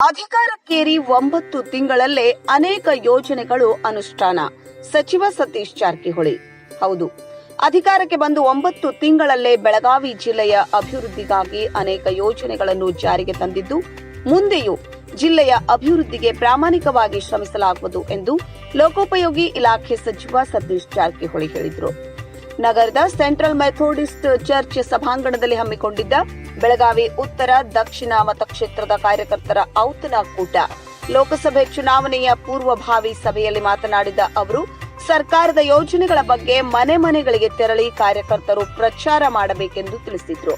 ಅಧಿಕಾರಕ್ಕೇರಿ ಒಂಬತ್ತು ತಿಂಗಳಲ್ಲೇ ಅನೇಕ ಯೋಜನೆಗಳು ಅನುಷ್ಠಾನ. ಸಚಿವ ಸತೀಶ್ ಜಾರಕಿಹೊಳಿ. ಹೌದು, ಅಧಿಕಾರಕ್ಕೆ ಬಂದು ಒಂಬತ್ತು ತಿಂಗಳಲ್ಲೇ ಬೆಳಗಾವಿ ಜಿಲ್ಲೆಯ ಅಭಿವೃದ್ಧಿಗಾಗಿ ಅನೇಕ ಯೋಜನೆಗಳನ್ನು ಜಾರಿಗೆ ತಂದಿದ್ದು, ಮುಂದೆಯೂ ಜಿಲ್ಲೆಯ ಅಭಿವೃದ್ಧಿಗೆ ಪ್ರಾಮಾಣಿಕವಾಗಿ ಶ್ರಮಿಸಲಾಗುವುದು ಎಂದು ಲೋಕೋಪಯೋಗಿ ಇಲಾಖೆ ಸಚಿವ ಸತೀಶ್ ಜಾರಕಿಹೊಳಿ ಹೇಳಿದರು. ನಗರದ ಸೆಂಟ್ರಲ್ ಮೆಥೋಡಿಸ್ಟ್ ಚರ್ಚ್ ಸಭಾಂಗಣದಲ್ಲಿ ಹಮ್ಮಿಕೊಂಡಿದ್ದ ಬೆಳಗಾವಿ ಉತ್ತರ ದಕ್ಷಿಣ ಮತಕ್ಷೇತ್ರದ ಕಾರ್ಯಕರ್ತರ ಔತಣ ಕೂಟ. ಲೋಕಸಭೆ ಚುನಾವಣೆಯ ಪೂರ್ವಭಾವಿ ಸಭೆಯಲ್ಲಿ ಮಾತನಾಡಿದ ಅವರು, ಸರ್ಕಾರದ ಯೋಜನೆಗಳ ಬಗ್ಗೆ ಮನೆ ಮನೆಗಳಿಗೆ ತೆರಳಿ ಕಾರ್ಯಕರ್ತರು ಪ್ರಚಾರ ಮಾಡಬೇಕೆಂದು ತಿಳಿಸಿದರು.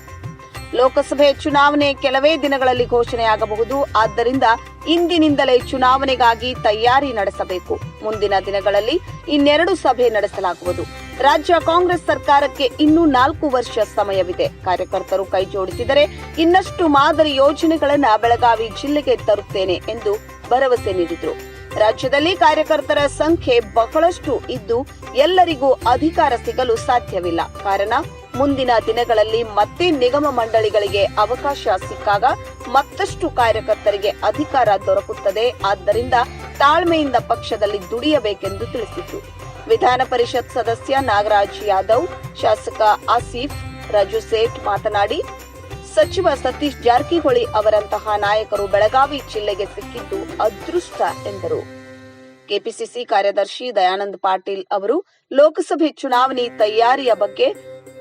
ಲೋಕಸಭೆ ಚುನಾವಣೆ ಕೆಲವೇ ದಿನಗಳಲ್ಲಿ ಘೋಷಣೆಯಾಗಬಹುದು. ಆದ್ದರಿಂದ ಇಂದಿನಿಂದಲೇ ಚುನಾವಣೆಗಾಗಿ ತಯಾರಿ ನಡೆಸಬೇಕು. ಮುಂದಿನ ದಿನಗಳಲ್ಲಿ ಇನ್ನೆರಡು ಸಭೆ ನಡೆಸಲಾಗುವುದು. ರಾಜ್ಯ ಕಾಂಗ್ರೆಸ್ ಸರ್ಕಾರಕ್ಕೆ ಇನ್ನೂ ನಾಲ್ಕು ವರ್ಷ ಸಮಯವಿದೆ. ಕಾರ್ಯಕರ್ತರು ಕೈಜೋಡಿಸಿದರೆ ಇನ್ನಷ್ಟು ಮಾದರಿ ಯೋಜನೆಗಳನ್ನು ಬೆಳಗಾವಿ ಜಿಲ್ಲೆಗೆ ತರುತ್ತೇನೆ ಎಂದು ಭರವಸೆ ನೀಡಿದರು. ರಾಜ್ಯದಲ್ಲಿ ಕಾರ್ಯಕರ್ತರ ಸಂಖ್ಯೆ ಬಹಳಷ್ಟು ಇದ್ದು ಎಲ್ಲರಿಗೂ ಅಧಿಕಾರ ಸಿಗಲು ಸಾಧ್ಯವಿಲ್ಲ. ಕಾರಣ ಮುಂದಿನ ದಿನಗಳಲ್ಲಿ ಮತ್ತೆ ನಿಗಮ ಮಂಡಳಿಗಳಿಗೆ ಅವಕಾಶ ಸಿಕ್ಕಾಗ ಮತ್ತಷ್ಟು ಕಾರ್ಯಕರ್ತರಿಗೆ ಅಧಿಕಾರ ದೊರಕುತ್ತದೆ. ಆದ್ದರಿಂದ ತಾಳ್ಮೆಯಿಂದ ಪಕ್ಷದಲ್ಲಿ ದುಡಿಯಬೇಕೆಂದು ತಿಳಿಸಿತು ವಿಧಾನ ಪರಿಷತ್ ಸದಸ್ಯ ನಾಗರಾಜ್ ಯಾದವ್, ಶಾಸಕ ಆಸಿಫ್ ರಾಜು ಸೇಠ್ ಮಾತನಾಡಿ, ಸಚಿವ ಸತೀಶ್ ಜಾರಕಿಹೊಳಿ ಅವರಂತಹ ನಾಯಕರು ಬೆಳಗಾವಿ ಜಿಲ್ಲೆಗೆ ಸಿಕ್ಕಿದ್ದು ಅದೃಷ್ಟ ಎಂದರು. ಕೆಪಿಸಿಸಿ ಕಾರ್ಯದರ್ಶಿ ದಯಾನಂದ್ ಪಾಟೀಲ್ ಅವರು ಲೋಕಸಭೆ ಚುನಾವಣೆ ತಯಾರಿಯ ಬಗ್ಗೆ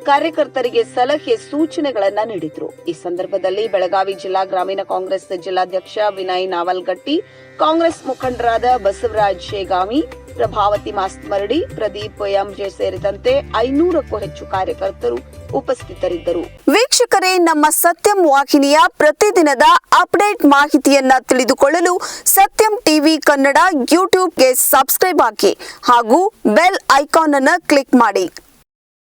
ಕಾರ್ಯಕರ್ತರಿಗೆ ಸಲಹೆ ಸೂಚನೆಗಳನ್ನು ನೀಡಿದರು. ಈ ಸಂದರ್ಭದಲ್ಲಿ ಬೆಳಗಾವಿ ಜಿಲ್ಲಾ ಗ್ರಾಮೀಣ ಕಾಂಗ್ರೆಸ್ ಜಿಲ್ಲಾಧ್ಯಕ್ಷ ವಿನಯ್ ನಾವಲ್ಗಟ್ಟಿ, ಕಾಂಗ್ರೆಸ್ ಮುಖಂಡರಾದ ಬಸವರಾಜ್ ಶೇಗಾಮಿ ಪ್ರಭಾವತಿ ಮಾಸ್ಮರಡಿ ಪ್ರದೀಪ್ ಎಂಜೆ ಸೇರಿದಂತೆ ಐನೂರಕ್ಕೂ ಹೆಚ್ಚು ಕಾರ್ಯಕರ್ತರು ಉಪಸ್ಥಿತರಿದ್ದರು. ವೀಕ್ಷಕರೇ, ನಮ್ಮ ಸತ್ಯಂ ವಾಹಿನಿಯ ಪ್ರತಿದಿನದ ಅಪ್ಡೇಟ್ ಮಾಹಿತಿಯನ್ನ ತಿಳಿದುಕೊಳ್ಳಲು ಸತ್ಯಂ ಟಿವಿ ಕನ್ನಡ ಯೂಟ್ಯೂಬ್ಗೆ ಸಬ್ಸ್ಕ್ರೈಬ್ ಹಾಕಿ ಹಾಗೂ ಬೆಲ್ ಐಕಾನ್ ಅನ್ನು ಕ್ಲಿಕ್ ಮಾಡಿ.